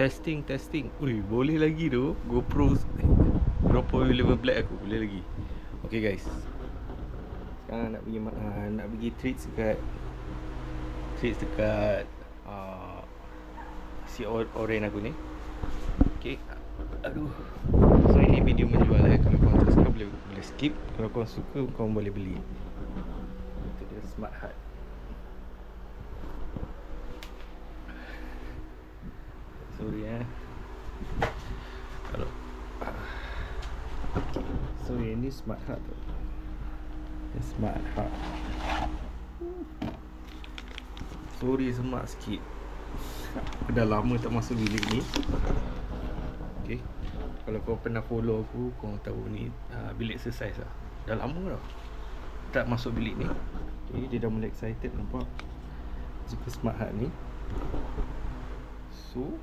Testing, testing. Ui, boleh lagi tu. GoPro eh, GoPro 11 Black aku boleh lagi. Okay guys. Sekarang nak pergi uh, nak pergi treats dekat treats dekat uh, si or- oren aku ni. Okay. Aduh. So ini video menjual eh. Kalau korang suka boleh boleh skip. Kalau korang suka korang boleh beli. Itu dia smart heart. Sorry eh. So yang ni smart heart tu. Ini smart heart. Sorry semak sikit. Dah lama tak masuk bilik ni. Okay. Kalau kau pernah follow aku, kau tahu ni uh, bilik exercise lah. Dah lama dah. Tak masuk bilik ni. Okay, dia dah mulai excited nampak. Suka smart heart ni. So,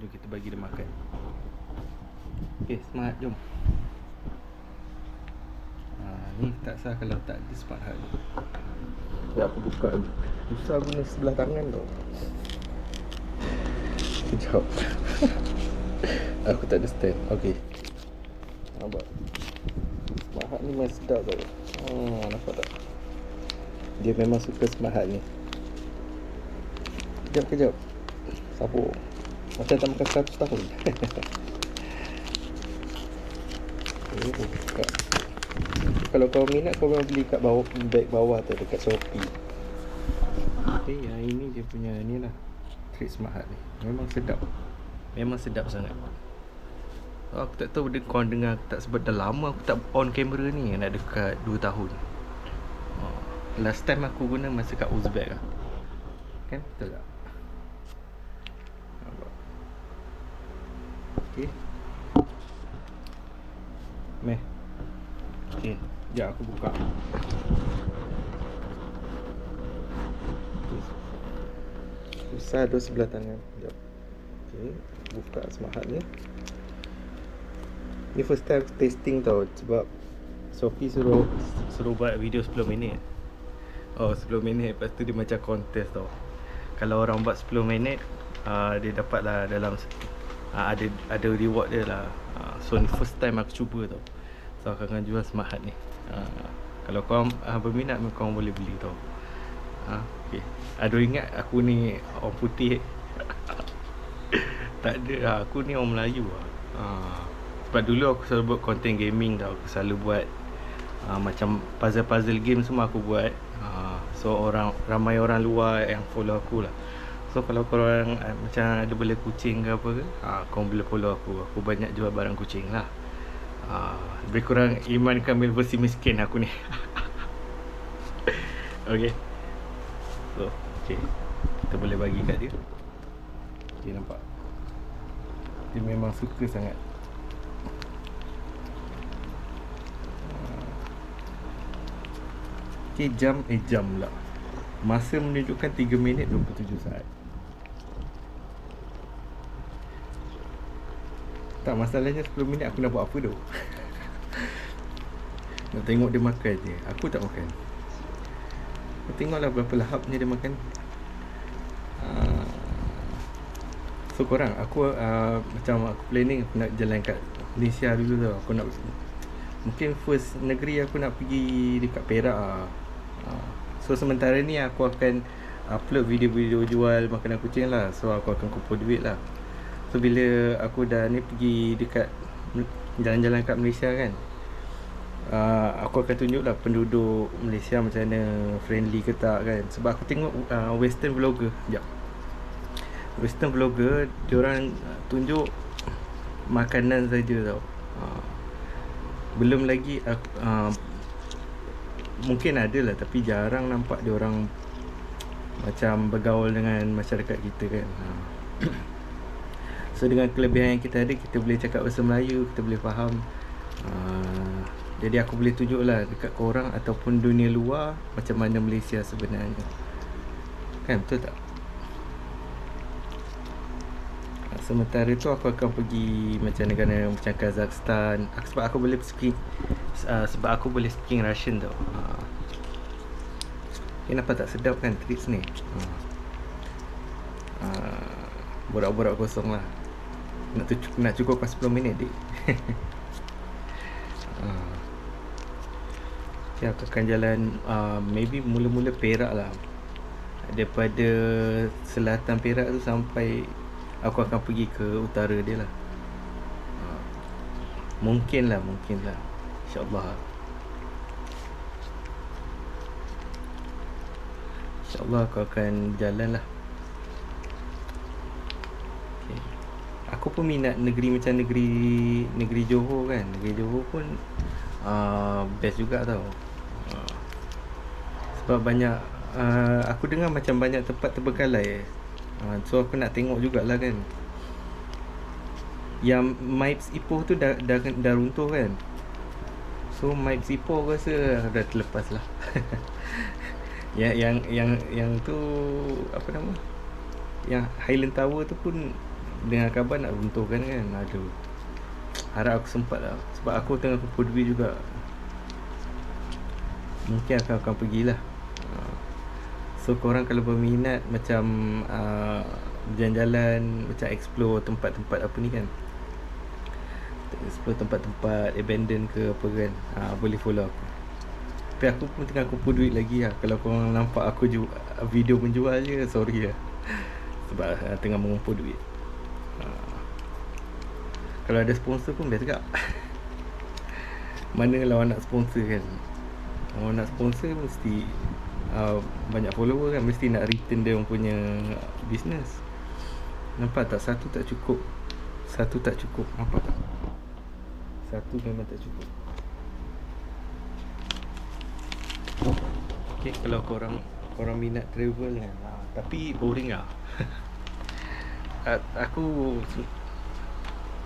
jom kita bagi dia makan. Okay, smart jom. Ha, ni tak sah kalau tak ada smart ni. Ya aku buka. Susah guna sebelah tangan tau. Sekejap. aku tak ada stand. Okay. Nampak. Smart heart ni memang sedap tau. Hmm, nampak tak? Dia memang suka smart heart ni. Kejap, kejap. Sabuk. Macam tak makan 100 tahun. oh, buka. Kalau kau minat kau memang beli kat bawah bag bawah tu dekat Shopee. Okay, yang ini dia punya ni lah. Treat Smart Heart ni. Memang sedap. Memang sedap sangat. Aku tak tahu dia kau dengar aku tak sebab dah lama aku tak on kamera ni nak dekat 2 tahun. Oh, last time aku guna masa kat Uzbek lah. Kan? Betul tak? Okay. Meh. Okay. Sekejap aku buka. Susah tu sebelah tangan. Sekejap. Okay. Buka smart heart ni. Ni first time testing tau sebab Sophie suruh suruh buat video 10 minit. Oh 10 minit lepas tu dia macam contest tau. Kalau orang buat 10 minit uh, dia dapat lah dalam uh, ada ada reward dia lah. Uh, so ni first time aku cuba tau. So aku akan jual smart ni. Uh, kalau kau uh, berminat kau boleh beli tau. Ha, okay. Aduh ingat aku ni orang putih. tak ada lah. Aku ni orang Melayu lah. Ha. Sebab dulu aku selalu buat content gaming tau. Aku selalu buat uh, macam puzzle-puzzle game semua aku buat. Uh, so orang ramai orang luar yang follow aku lah. So kalau korang uh, macam ada bela kucing ke apa ke, uh, korang boleh follow aku. Aku banyak jual barang kucing lah. Uh, lebih kurang Iman Kamil versi miskin aku ni. okay. So, okay. Kita boleh bagi kat dia. Okay, nampak. Dia memang suka sangat. Okay, jam eh jam pula. Masa menunjukkan 3 minit 27 saat. Tak, masalahnya 10 minit aku nak buat apa tu? nak tengok dia makan je. Aku tak makan. Kau tengoklah berapa lahapnya dia makan uh, So korang Aku uh, Macam aku planning Aku nak jalan kat Malaysia dulu tau Aku nak Mungkin first negeri aku nak pergi Dekat Perak lah uh, So sementara ni aku akan Upload video-video jual makanan kucing lah So aku akan kumpul duit lah So bila aku dah ni pergi dekat Jalan-jalan kat Malaysia kan uh, aku akan tunjuk lah penduduk Malaysia macam mana friendly ke tak kan. Sebab aku tengok uh, western vlogger sekejap. Western vlogger diorang tunjuk makanan saja tau. Uh, belum lagi uh, uh, mungkin ada lah tapi jarang nampak diorang macam bergaul dengan masyarakat kita kan. Uh. So dengan kelebihan yang kita ada kita boleh cakap bahasa Melayu kita boleh faham uh, jadi aku boleh tunjuk lah dekat korang ataupun dunia luar macam mana Malaysia sebenarnya. Kan betul tak? Sementara tu aku akan pergi macam negara macam Kazakhstan sebab aku boleh speak uh, sebab aku boleh speaking Russian tau. Uh. Ini nampak tak sedap kan trips ni? Uh. Uh, borak-borak kosong lah. Nak tu nak cukupkan 10 minit dik. Okay, aku akan jalan uh, maybe mula-mula Perak lah. Daripada selatan Perak tu sampai aku akan pergi ke utara dia lah. Uh. mungkin lah mungkin lah. insyaAllah. InsyaAllah aku akan jalan lah Aku pun minat negeri macam negeri Negeri Johor kan. Negeri Johor pun uh, Best juga tau. Uh, Sebab banyak uh, Aku dengar macam banyak tempat terbengkalai uh, So aku nak tengok jugalah kan. Yang Mipes Ipoh tu dah, dah, dah runtuh kan. So Mipes Ipoh rasa dah terlepas lah. Yang yang yang yang tu apa nama? Yang Highland Tower tu pun dengan khabar nak runtuhkan kan aduh. Harap aku sempat lah. Sebab aku tengah kumpul duit juga. Mungkin akan akan pergilah. So korang kalau berminat macam uh, jalan-jalan macam explore tempat-tempat apa ni kan. Explore tempat-tempat abandon ke apa kan. Uh, boleh follow aku. Tapi aku pun tengah kumpul duit lagi lah. Kalau korang nampak aku ju- video menjual je Sorry lah. Sebab uh, tengah mengumpul duit Kalau ada sponsor pun best juga Mana kalau nak sponsor kan Kalau nak sponsor mesti uh, Banyak follower kan Mesti nak return dia punya business Nampak tak? Satu tak cukup Satu tak cukup Nampak tak? Satu memang tak cukup Okay, kalau korang korang minat travel kan. Ha, tapi boring ah. aku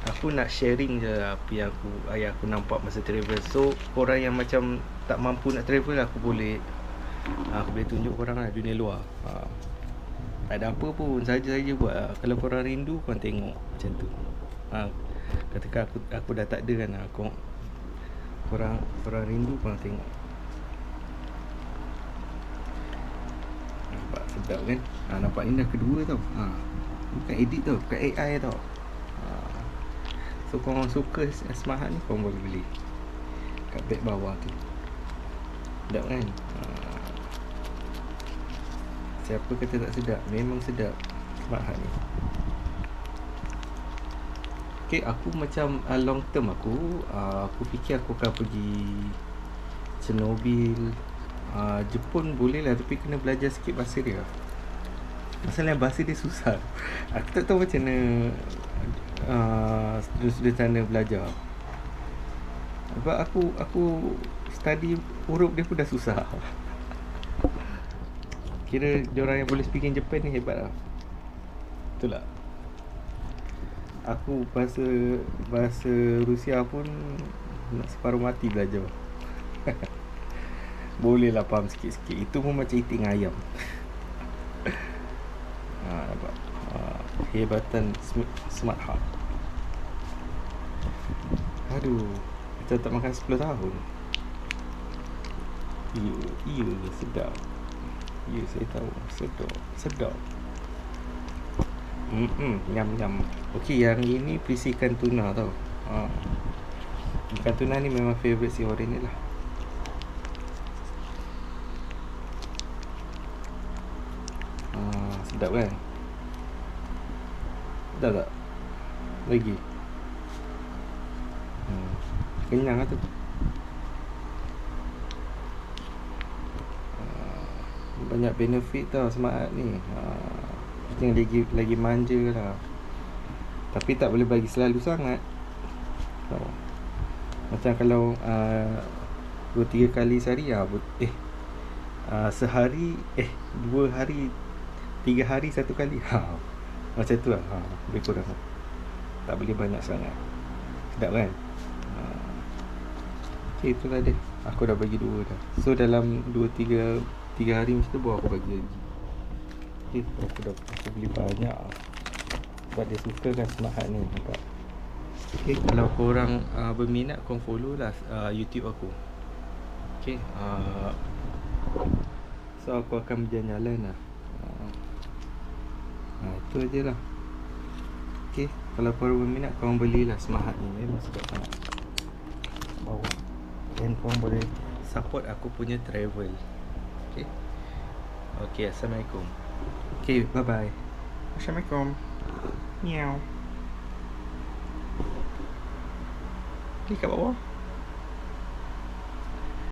aku nak sharing je apa yang aku ayah aku nampak masa travel. So, korang yang macam tak mampu nak travel aku boleh ha, aku boleh tunjuk korang lah dunia luar. Ha. Tak ada apa pun, saja-saja buat. Ha. Kalau korang rindu, korang tengok macam tu. Ha. Ketika aku aku dah tak ada kan aku korang korang rindu korang tengok. sedap kan ha, nampak ni dah kedua tau ha, bukan edit tau bukan AI tau. Ha, so korang suka smart ni korang boleh beli. Kat back bawah tu. Sedap kan? Ha, siapa kata tak sedap? Memang sedap. Smart ni. Okay, aku macam uh, long term aku uh, Aku fikir aku akan pergi Chernobyl. Uh, Jepun boleh lah tapi kena belajar sikit bahasa dia Masalah bahasa dia susah. Aku tak tahu macam mana uh, Student-student sana belajar. Sebab aku Aku Study huruf dia pun dah susah. Kira orang yang boleh speak in Japan ni hebat lah. Betul tak? Aku bahasa Bahasa Rusia pun Nak separuh mati belajar. Boleh lah faham sikit-sikit. Itu pun macam eating ayam ha, nampak? Ha, Hebatan smart heart Aduh Kita tak makan 10 tahun Ya, ya sedap Ya saya tahu Sedap Sedap Hmm, nyam nyam. Okey, yang ini perisi ikan tuna tau. Ha. Ikan tuna ni memang favorite si orang ni lah. Sedap kan Sedap tak? Lagi hmm. Kenyang lah tu. Ah, Banyak benefit tau Smart ni. Kita uh, lagi Lagi manja lah. Tapi tak boleh bagi selalu sangat. Oh. Macam kalau uh, Dua tiga kali sehari uh, Eh uh, Sehari Eh Dua hari Tiga hari satu kali. Ha. Macam tu lah. Ha. Lebih kurang. Tak boleh banyak sangat. Sedap kan? Ha. Okay itu tadi Aku dah bagi dua dah. So dalam dua tiga Tiga hari macam tu Baru aku bagi lagi. Okay Aku dah aku beli banyak. Sebab dia suka kan Smart ni Nampak? Okay Kalau korang uh, berminat Korang follow lah uh, YouTube aku. Okay uh, So aku akan berjalan-jalan lah Itu aje lah. Okay Kalau korang berminat korang belilah Smart Hut ni Memang sedap sangat Bawah. Dan korang boleh support aku punya travel. Okay Okay Assalamualaikum. Okay bye bye Assalamualaikum Meow Ni kat bawah